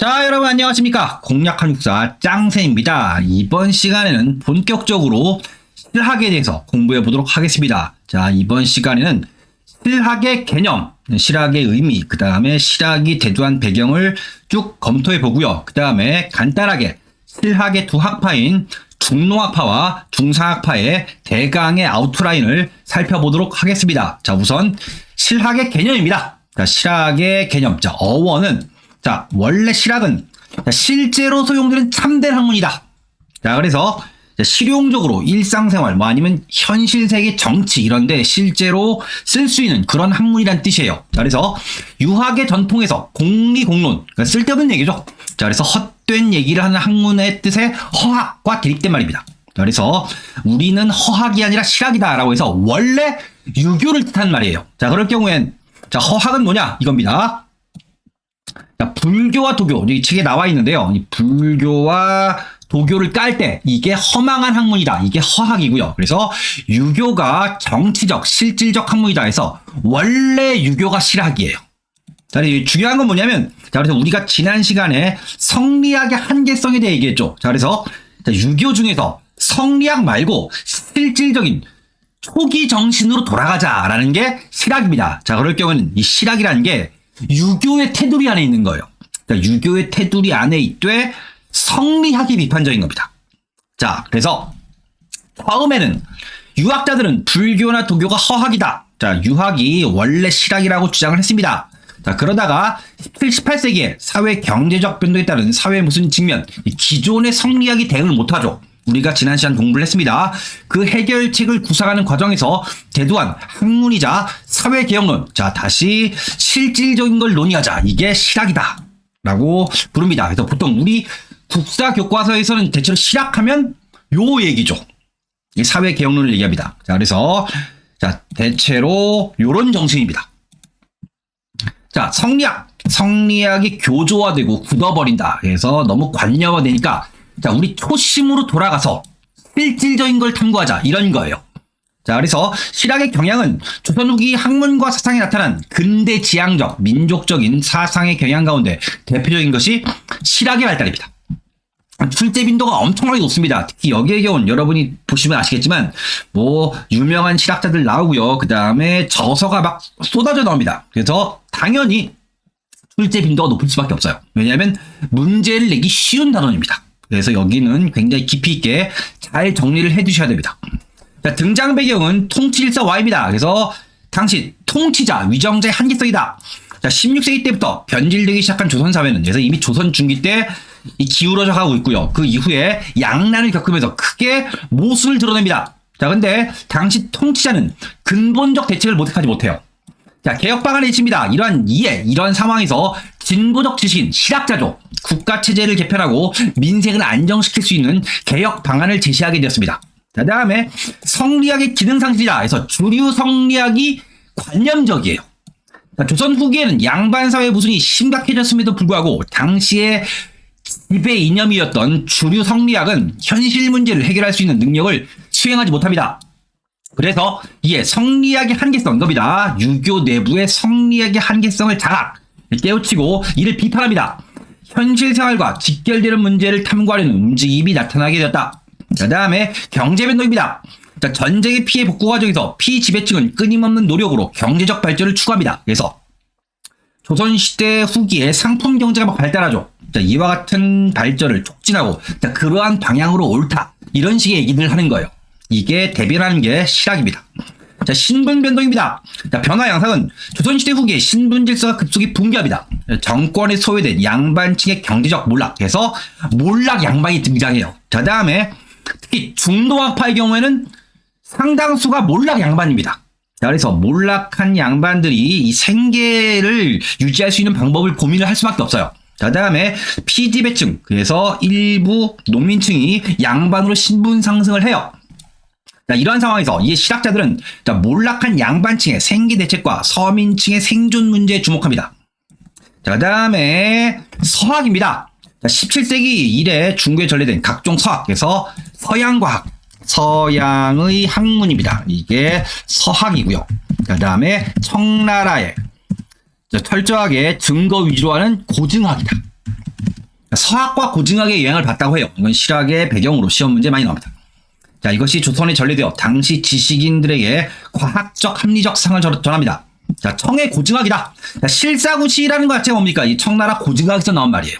자, 여러분 안녕하십니까? 공략한 육사 짱새입니다. 이번 시간에는 본격적으로 실학에 대해서 공부해 보도록 하겠습니다. 자, 이번 시간에는 실학의 개념, 실학의 의미, 그 다음에 실학이 대두한 배경을 쭉 검토해 보고요. 그 다음에 간단하게 실학의 두 학파인 중농학파와 중상학파의 대강의 아우트라인을 살펴보도록 하겠습니다. 자, 우선 실학의 개념입니다. 자, 실학의 개념. 자, 어원은 자, 원래 실학은 자, 실제로 소용되는 참된 학문이다. 자, 그래서 자, 실용적으로 일상생활, 뭐 아니면 현실 세계 정치 이런데 실제로 쓸 수 있는 그런 학문이란 뜻이에요. 자, 그래서 유학의 전통에서 공리 공론, 그러니까 쓸데없는 얘기죠. 자, 그래서 헛된 얘기를 하는 학문의 뜻의 허학과 대립된 말입니다. 자, 그래서 우리는 허학이 아니라 실학이다라고 해서 원래 유교를 뜻하는 말이에요. 자, 그럴 경우엔 자, 허학은 뭐냐? 이겁니다. 자, 불교와 도교, 이 책에 나와 있는데요. 이 불교와 도교를 깔 때 이게 허망한 학문이다. 이게 허학이고요. 그래서 유교가 정치적, 실질적 학문이다 해서 원래 유교가 실학이에요. 자, 이 중요한 건 뭐냐면, 자, 그래서 우리가 지난 시간에 성리학의 한계성에 대해 얘기했죠. 자, 그래서 자, 유교 중에서 성리학 말고 실질적인 초기 정신으로 돌아가자라는 게 실학입니다. 자, 그럴 경우는 이 실학이라는 게 유교의 테두리 안에 있는 거예요. 자, 유교의 테두리 안에 있되 성리학이 비판적인 겁니다. 자, 그래서 처음에는 유학자들은 불교나 도교가 허학이다. 자, 유학이 원래 실학이라고 주장을 했습니다. 자, 그러다가 17, 18세기에 사회 경제적 변동에 따른 사회 무슨 이 기존의 성리학이 대응을 못하죠. 우리가 지난 시간 공부를 했습니다. 그 해결책을 구상하는 과정에서 대두한 학문이자 사회개혁론. 자, 다시 실질적인 걸 논의하자. 이게 실학이다. 라고 부릅니다. 그래서 보통 우리 국사 교과서에서는 대체로 실학하면 요 얘기죠. 이 사회개혁론을 얘기합니다. 자, 그래서 자, 대체로 요런 정신입니다. 자, 성리학. 성리학이 교조화되고 굳어버린다. 그래서 너무 관념화되니까 자, 우리 초심으로 돌아가서 실질적인 걸 탐구하자. 이런 거예요. 자, 그래서 실학의 경향은 조선 후기 학문과 사상에 나타난 근대 지향적, 민족적인 사상의 경향 가운데 대표적인 것이 실학의 발달입니다. 출제 빈도가 엄청나게 높습니다. 특히 여기에 겨운 여러분이 보시면 아시겠지만 뭐 유명한 실학자들 나오고요. 그 다음에 저서가 막 쏟아져 나옵니다. 그래서 당연히 출제 빈도가 높을 수밖에 없어요. 왜냐하면 문제를 내기 쉬운 단원입니다. 그래서 여기는 굉장히 깊이 있게 잘 정리를 해 두셔야 됩니다. 자, 등장 배경은 통치일서 Y입니다. 그래서 당시 통치자, 위정자의 한계성이다. 자, 16세기 때부터 변질되기 시작한 조선 사회는 그래서 이미 조선 중기 때이 기울어져 가고 있고요. 그 이후에 양난을 겪으면서 크게 모순을 드러냅니다. 자, 근데 당시 통치자는 근본적 대책을 모색하지 못해요. 자, 개혁 방안을 내칩니다. 이러한 이해, 이런 상황에서 진보적 지식인, 실학자죠. 국가 체제를 개편하고 민생을 안정시킬 수 있는 개혁 방안을 제시하게 되었습니다. 자, 다음에 성리학의 기능상실이다. 해서 주류 성리학이 관념적이에요. 자, 조선 후기에는 양반 사회 무순이 심각해졌음에도 불구하고 당시에 지배 이념이었던 주류 성리학은 현실 문제를 해결할 수 있는 능력을 수행하지 못합니다. 그래서 이에 성리학의 한계성 겁니다. 유교 내부의 성리학의 한계성을 자각, 깨우치고 이를 비판합니다. 현실 생활과 직결되는 문제를 탐구하려는 움직임이 나타나게 되었다. 그 다음에 경제 변동입니다. 자, 전쟁의 피해 복구 과정에서 피지배층은 끊임없는 노력으로 경제적 발전을 추구합니다. 그래서 조선시대 후기에 상품 경제가 막 발달하죠. 자, 이와 같은 발전을 촉진하고 자, 그러한 방향으로 옳다. 이런 식의 얘기를 하는 거예요. 이게 대변하는 게 실학입니다. 자, 신분 변동입니다. 자, 변화 양상은 조선시대 후기에 신분 질서가 급속히 붕괴합니다. 정권에 소외된 양반층의 경제적 몰락에서 몰락 양반이 등장해요. 자, 다음에 특히 중도학파의 경우에는 상당수가 몰락 양반입니다. 자, 그래서 몰락한 양반들이 이 생계를 유지할 수 있는 방법을 고민을 할 수밖에 없어요. 자, 다음에 피지배층, 그래서 일부 농민층이 양반으로 신분 상승을 해요. 자, 이러한 상황에서 이 실학자들은 자, 몰락한 양반층의 생계 대책과 서민층의 생존 문제에 주목합니다. 자, 그 다음에 서학입니다. 자, 17세기 이래 중국에 전래된 각종 서학에서 서양과학, 서양의 학문입니다. 이게 서학이고요. 그 다음에 청나라의 철저하게 증거 위주로 하는 고증학이다. 서학과 고증학의 영향을 받다고 해요. 이건 실학의 배경으로 시험 문제 많이 나옵니다. 자, 이것이 조선에 전래되어 당시 지식인들에게 과학적 합리적 상을 전- 전합니다. 자, 청의 고증학이다. 자, 실사구시라는 것 자체가 뭡니까? 이 청나라 고증학에서 나온 말이에요.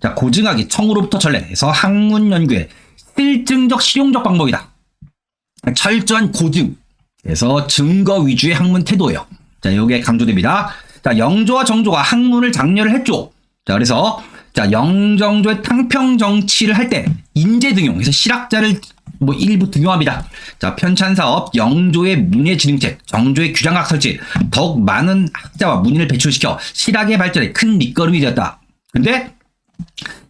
자, 고증학이 청으로부터 전래해서 학문 연구의 실증적 실용적 방법이다. 철저한 고증. 그래서 증거 위주의 학문 태도예요. 자, 이게 강조됩니다. 자, 영조와 정조가 학문을 장려를 했죠. 자, 그래서 자, 영정조의 탕평 정치를 할 때 인재 등용, 그래서 실학자를 뭐 일부 등용합니다. 자, 편찬 사업, 영조의 문예 진흥책, 정조의 규장학 설치, 더욱 많은 학자와 문인을 배출시켜 실학의 발전에 큰 밑거름이 되었다. 근데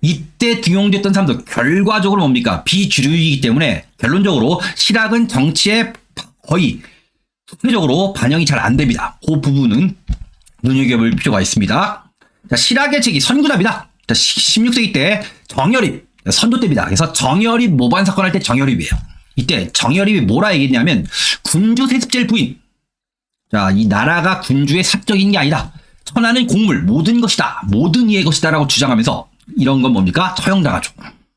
이때 등용됐던 사람도 결과적으로 뭡니까? 비주류이기 때문에 결론적으로 실학은 정치에 거의 수표적으로 반영이 잘 안 됩니다. 그 부분은 눈여겨볼 필요가 있습니다. 자, 실학의 책이 선구답니다. 자, 16세기 때 정열입, 선조 때입니다. 그래서 정열입 모반 사건 할 때 정열입이에요. 이때 정열입이 뭐라 얘기했냐면 군주 세습제를 부인. 자, 이 나라가 군주의 사적인 게 아니다. 천하는 공물, 모든 것이다. 모든 이의 것이다라고 주장하면서 이런 건 뭡니까? 처형당하죠.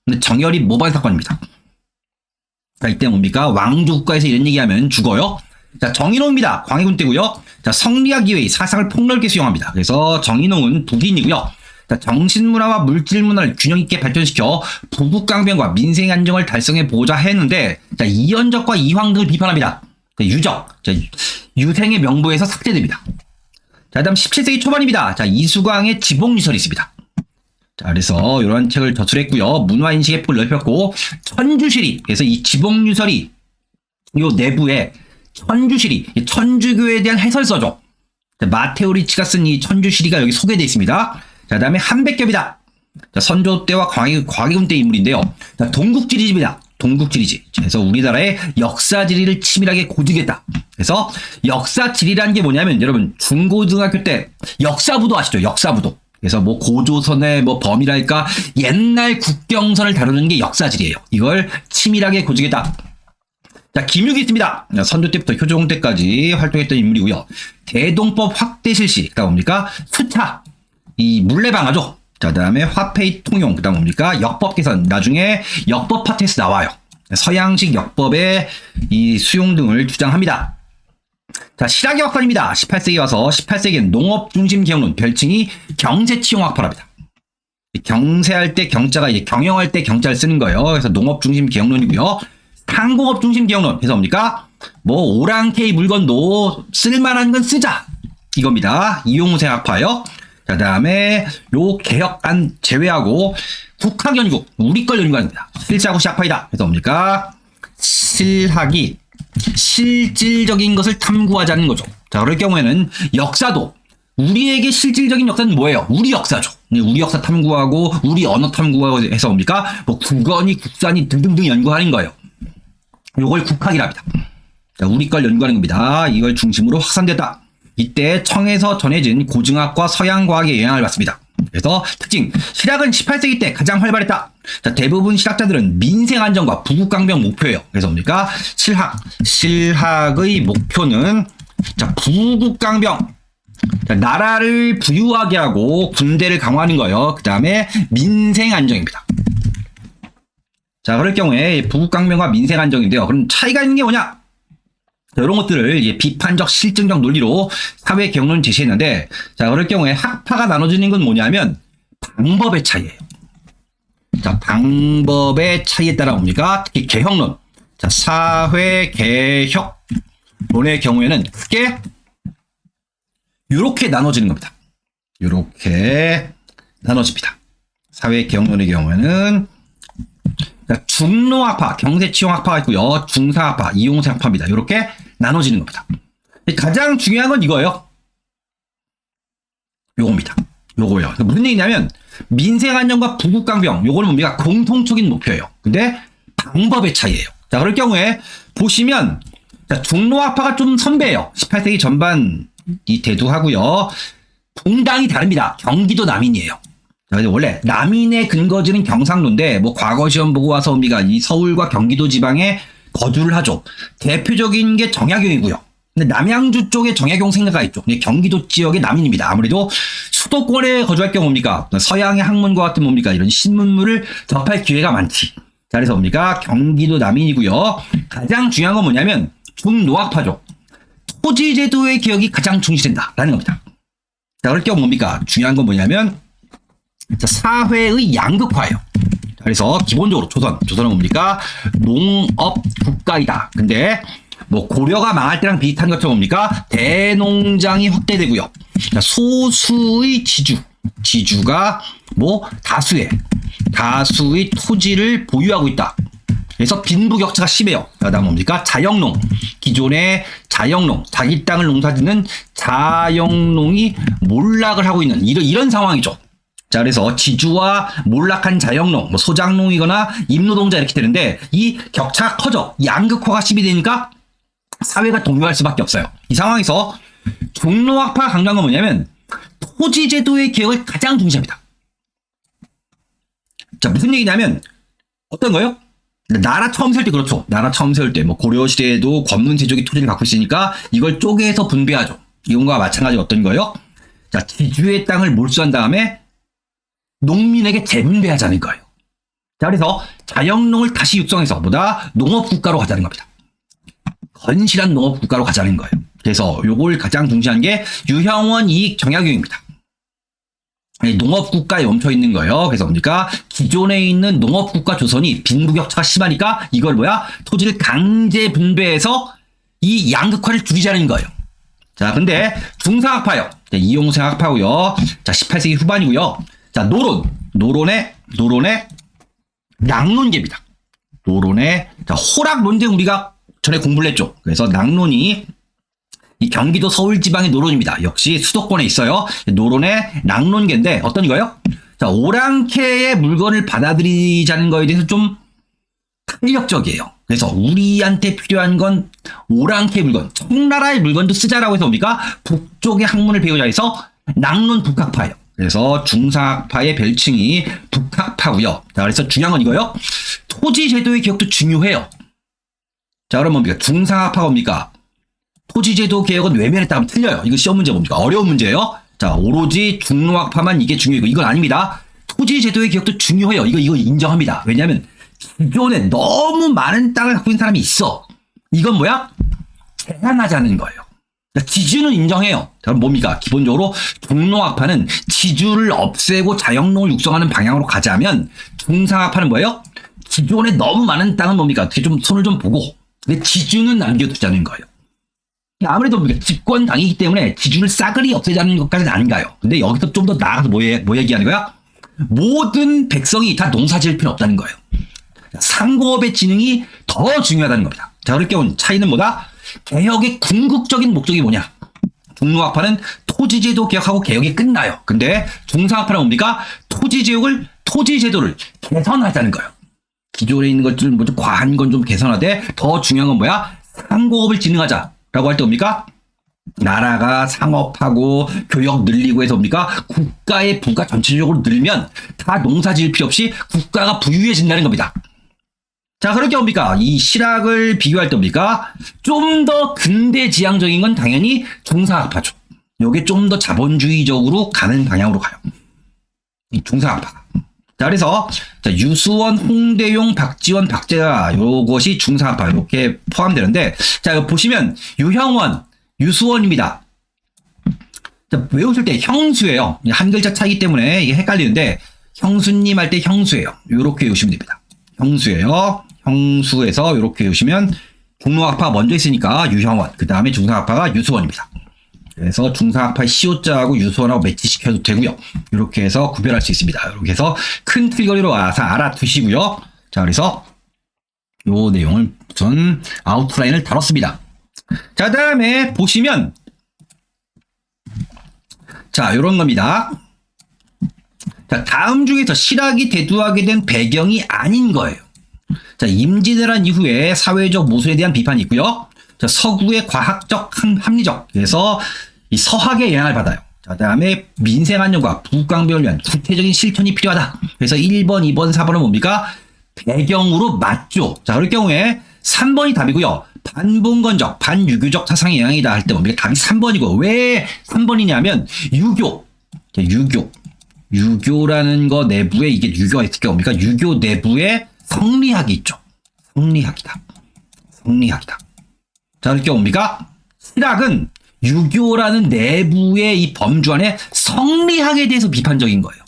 근데 정열입 모반 사건입니다. 자, 이때 뭡니까? 왕주국가에서 이런 얘기하면 죽어요. 자, 정인홍입니다. 광해군 때고요. 자, 성리학 이외의 사상을 폭넓게 수용합니다. 그래서 정인홍은 북인이고요. 자, 정신문화와 물질문화를 균형 있게 발전시켜 부국강변과 민생 안정을 달성해 보고자 했는데, 자, 이현적과 이황 등을 비판합니다. 자, 유적, 자, 유생의 명부에서 삭제됩니다. 자, 다음 17세기 초반입니다. 자, 이수광의 지복유설이 있습니다. 자, 그래서 이런 책을 저술했고요. 문화인식의 폭을 넓혔고, 천주실이, 그래서 이 지복유설이 요 내부에 천주실이, 이 천주교에 대한 해설서죠. 자, 마테오 리치가 쓴 이 천주시리가 여기 소개되어 있습니다. 자, 다음에 한백겹이다. 자, 선조 때와 광해, 광해군 때 인물인데요. 자, 동국지리집이다. 동국지리지. 그래서 우리나라의 역사지리를 치밀하게 고증했다. 그래서 역사지리라는 게 뭐냐면 여러분 중고등학교 때 역사부도 아시죠? 역사부도. 그래서 뭐 고조선의 뭐 범위랄까 옛날 국경선을 다루는 게 역사지리예요. 이걸 치밀하게 고증했다. 자, 김육이 있습니다. 선조 때부터 효종 때까지 활동했던 인물이고요. 대동법 확대 실시. 그다음 뭡니까? 수차. 이 물레방아죠. 자, 그다음에 화폐 통용. 그다음 뭡니까? 역법 개선. 나중에 역법 파트에서 나와요. 서양식 역법의 이 수용 등을 주장합니다. 자, 실학의 학파입니다. 18세기 와서 18세기엔 농업 중심 개혁론 별칭이 경세치용학파랍니다. 경세할 때 경자가 이제 경영할 때 경자를 쓰는 거예요. 그래서 농업 중심 개혁론이고요. 상공업 중심 개혁론. 그래서 뭡니까? 뭐 오랑캐의 물건도 쓸만한 건 쓰자. 이겁니다. 이용우 생 학파요. 자, 다음에 요 개혁안 제외하고 국학연구, 우리 걸 연구합니다. 실사고시 학파이다. 그래서 뭡니까? 실학이 실질적인 것을 탐구하자는 거죠. 자, 그럴 경우에는 역사도 우리에게 실질적인 역사는 뭐예요? 우리 역사죠. 네, 우리 역사 탐구하고 우리 언어 탐구하고 해서 뭡니까? 뭐 국어니 국산이 등등등 연구하는 거예요. 요걸 국학이랍니다. 자, 우리 걸 연구하는 겁니다. 이걸 중심으로 확산됐다. 이때 청에서 전해진 고증학과 서양과학의 영향을 받습니다. 그래서 특징, 실학은 18세기 때 가장 활발했다. 자, 대부분 실학자들은 민생 안정과 부국강병 목표예요. 그래서 뭡니까? 실학, 실학의 목표는 자, 부국강병. 자, 나라를 부유하게 하고 군대를 강화하는 거예요. 그 다음에 민생 안정입니다. 자, 그럴 경우에 부국강병과 민생 안정인데요. 그럼 차이가 있는 게 뭐냐? 이런 것들을 비판적 실증적 논리로 사회 경론 제시했는데 자 그럴 경우에 학파가 나눠지는 건 뭐냐면 방법의 차이예요. 자 방법의 차이에 따라 뭡니까? 특히 개혁론. 자 사회 개혁론의 경우에는 크게 이렇게 나눠지는 겁니다. 이렇게 나눠집니다. 사회 개혁론의 경우에는 자, 중노학파, 경세치용학파가 있고요. 중사학파, 이용생학파입니다. 이렇게 나눠지는 겁니다. 가장 중요한 건 이거예요. 요겁니다. 요거요. 그러니까 무슨 얘기냐면 민생 안정과 부국강병 요거는 뭡니까 공통적인 목표예요. 근데 방법의 차이예요. 자 그럴 경우에 보시면 자, 중노학파가 좀 선배예요. 18세기 전반 이 대두하고요. 동당이 다릅니다. 경기도 남인이에요. 원래 남인의 근거지는 경상도인데 뭐 과거 시험 보고 와서 우리가 이 서울과 경기도 지방에 거주를 하죠. 대표적인 게 정약용이고요. 근데 남양주 쪽에 정약용 생가가 있죠. 경기도 지역의 남인입니다. 아무래도 수도권에 거주할 경우 뭡니까? 서양의 학문과 같은 뭡니까? 이런 신문물을 접할 기회가 많지. 자, 그래서 뭡니까? 경기도 남인이고요. 가장 중요한 건 뭐냐면 중노학파죠. 토지제도의 개혁이 가장 중시된다라는 겁니다. 자, 그럴 경우 뭡니까? 중요한 건 뭐냐면 자, 사회의 양극화예요. 자, 그래서 기본적으로 조선, 조선은 뭡니까? 농업 국가이다. 근데 뭐 고려가 망할 때랑 비슷한 것처럼 뭡니까? 대농장이 확대되고요. 자, 소수의 지주, 지주가 뭐 다수의 다수의 토지를 보유하고 있다. 그래서 빈부격차가 심해요. 그다음 뭡니까? 자영농. 기존의 자영농, 자기 땅을 농사짓는 자영농이 몰락을 하고 있는 이런 이런 상황이죠. 자, 그래서 지주와 몰락한 자영농, 뭐 소장농이거나 임노동자 이렇게 되는데 이 격차가 커져 양극화가 심해되니까 사회가 동요할 수밖에 없어요. 이 상황에서 종로학파가 강조한 건 뭐냐면 토지 제도의 개혁을 가장 중시합니다. 자, 무슨 얘기냐면 어떤 거요? 나라 처음 세울 때 그렇죠. 나라 처음 세울 때 뭐 고려 시대에도 권문 세족이 토지를 갖고 있으니까 이걸 쪼개서 분배하죠. 이건과 마찬가지 어떤 거요? 자, 지주의 땅을 몰수한 다음에 농민에게 재분배하자는 거예요. 자, 그래서 자영농을 다시 육성해서 보다 농업 국가로 가자는 겁니다. 건실한 농업 국가로 가자는 거예요. 그래서 요걸 가장 중시한 게 유형원 이익 정약용입니다. 농업 국가에 멈춰 있는 거예요. 그래서 뭡니까? 기존에 있는 농업 국가 조선이 빈부격차가 심하니까 이걸 뭐야? 토지를 강제 분배해서 이 양극화를 줄이자는 거예요. 자, 근데 중상학파요. 네, 이용생학파고요. 자, 18세기 후반이고요. 자, 노론. 노론의 노론의 낙론계입니다. 노론의 자, 호락 논쟁 우리가 전에 공부를 했죠. 그래서 낙론이 이 경기도 서울 지방의 노론입니다. 역시 수도권에 있어요. 노론의 낙론계인데 어떤 이거요? 자, 오랑캐의 물건을 받아들이자는 거에 대해서 좀 탄력적이에요. 그래서 우리한테 필요한 건 오랑캐 물건, 청나라의 물건도 쓰자라고 해서 뭡니까? 북쪽의 학문을 배우자 해서 낙론 북학파예요. 그래서 중사학파의 별칭이 북학파고요. 자, 그래서 중요한 건 이거요. 토지 제도의 개혁도 중요해요. 자, 그럼 뭡니까? 중상학파가 뭡니까? 토지 제도 개혁은 외면했다 하면 틀려요. 이거 시험 문제 뭡니까? 어려운 문제예요. 자, 오로지 중노학파만 이게 중요하고 이건 아닙니다. 토지 제도의 개혁도 중요해요. 이거 이거 인정합니다. 왜냐하면 기존에 너무 많은 땅을 갖고 있는 사람이 있어. 이건 뭐야? 제한하자는 거예요. 그러니까 지주는 인정해요. 뭡니까? 기본적으로 중노학파는 지주를 없애고 자영농을 육성하는 방향으로 가자면 중상학파는 뭐예요? 기존에 너무 많은 땅은 뭡니까? 좀 손을 좀 보고 근데 지주는 남겨두자는 거예요. 아무래도 뭡니까? 집권당이기 때문에 지주를 싸그리 없애자는 것까지는 아닌가요? 근데 여기서 좀 더 나아가서 뭐, 얘- 뭐 얘기하는 거야? 모든 백성이 다 농사 지을 필요 없다는 거예요. 상고업의 진흥이 더 중요하다는 겁니다. 자, 그럴 경우 차이는 뭐다? 개혁의 궁극적인 목적이 뭐냐? 중노학파는 토지제도 개혁하고 개혁이 끝나요. 근데 중상학파는 뭡니까? 토지제도를, 토지제도를 개선하자는 거예요. 기존에 있는 것들 뭐 좀 과한 건 좀 개선하되 더 중요한 건 뭐야? 상고업을 진흥하자라고 할 때 뭡니까? 나라가 상업하고 교역 늘리고 해서 뭡니까? 국가의 부가 전체적으로 늘면 다 농사 지을 필요 없이 국가가 부유해진다는 겁니다. 자, 그렇게 뭡니까? 이 실학을 비교할 때 뭡니까? 좀 더 근대 지향적인 건 당연히 중사학파죠. 요게 좀 더 자본주의적으로 가는 방향으로 가요. 이 중사학파가. 자, 그래서 자, 유수원, 홍대용, 박지원, 박재가 요것이 중사학파 이렇게 포함되는데 자, 보시면 유형원, 유수원입니다. 자, 외우실 때 형수예요. 한 글자 차이기 때문에 이게 헷갈리는데 형수님 할 때 형수예요. 요렇게 외우시면 됩니다. 형수예요. 형수에서 요렇게 외우시면 중노학파 먼저 있으니까 유형원, 그 다음에 중상학파가 유수원입니다. 그래서 중상학파 시오자하고 유수원하고 매치시켜도 되고요. 이렇게 해서 구별할 수 있습니다. 이렇게 해서 큰 틀거리로 와서 알아두시고요. 자, 그래서 요 내용을 우선 아웃라인을 다뤘습니다. 자, 다음에 보시면 자, 요런 겁니다. 자, 다음 중에서 실학이 대두하게 된 배경이 아닌 거예요. 자, 임진왜란 이후에 사회적 모순에 대한 비판이 있고요. 자, 서구의 과학적 함- 합리적 그래서 이 서학의 영향을 받아요. 자, 다음에 민생 안정과 부강변을 위한 구체적인 실천이 필요하다. 그래서 1번, 2번, 4번은 뭡니까? 배경으로 맞죠. 자, 그럴 경우에 3번이 답이고요. 반봉건적, 반유교적 사상의 영향이다 할 때 뭡니까? 답이 3번이고 왜 3번이냐면 유교, 자, 유교, 유교라는 거 내부에 이게 유교가 있을까 뭡니까? 유교 내부에 성리학이 있죠. 성리학이다. 성리학이다. 자, 이렇게 뭡니까? 실학은 유교라는 내부의 이 범주 안에 성리학에 대해서 비판적인 거예요.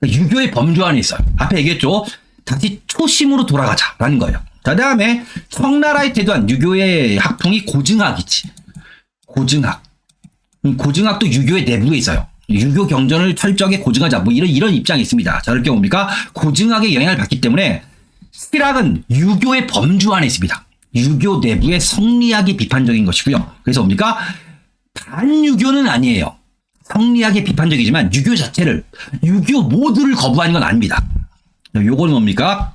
그러니까 유교의 범주 안에 있어요. 앞에 얘기했죠. 다시 초심으로 돌아가자라는 거예요. 자, 다음에 청나라의 태도한 유교의 학풍이 고증학이지. 고증학. 음, 고증학도 유교의 내부에 있어요. 유교 경전을 철저하게 고증하자. 뭐 이런 이런 입장이 있습니다. 자, 이렇게 뭡니까? 고증학의 영향을 받기 때문에 실학은 유교의 범주 안에 있습니다. 유교 내부의 성리학이 비판적인 것이고요. 그래서 뭡니까? 반유교는 아니에요. 성리학이 비판적이지만 유교 자체를 유교 모두를 거부하는 건 아닙니다. 요거는 뭡니까?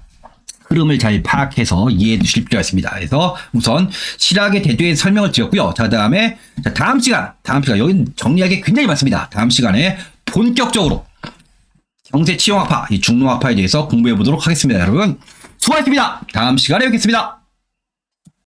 흐름을 잘 파악해서 이해해 주실 필요가 있습니다. 그래서 우선 실학의 대두에 설명을 드렸고요. 자, 다음에 자, 다음 시간, 다음 시간 여기 정리할 게 굉장히 많습니다. 다음 시간에 본격적으로 경세 치용학파, 이 중노학파에 대해서 공부해 보도록 하겠습니다. 여러분 수고하셨습니다. 다음 시간에 뵙겠습니다.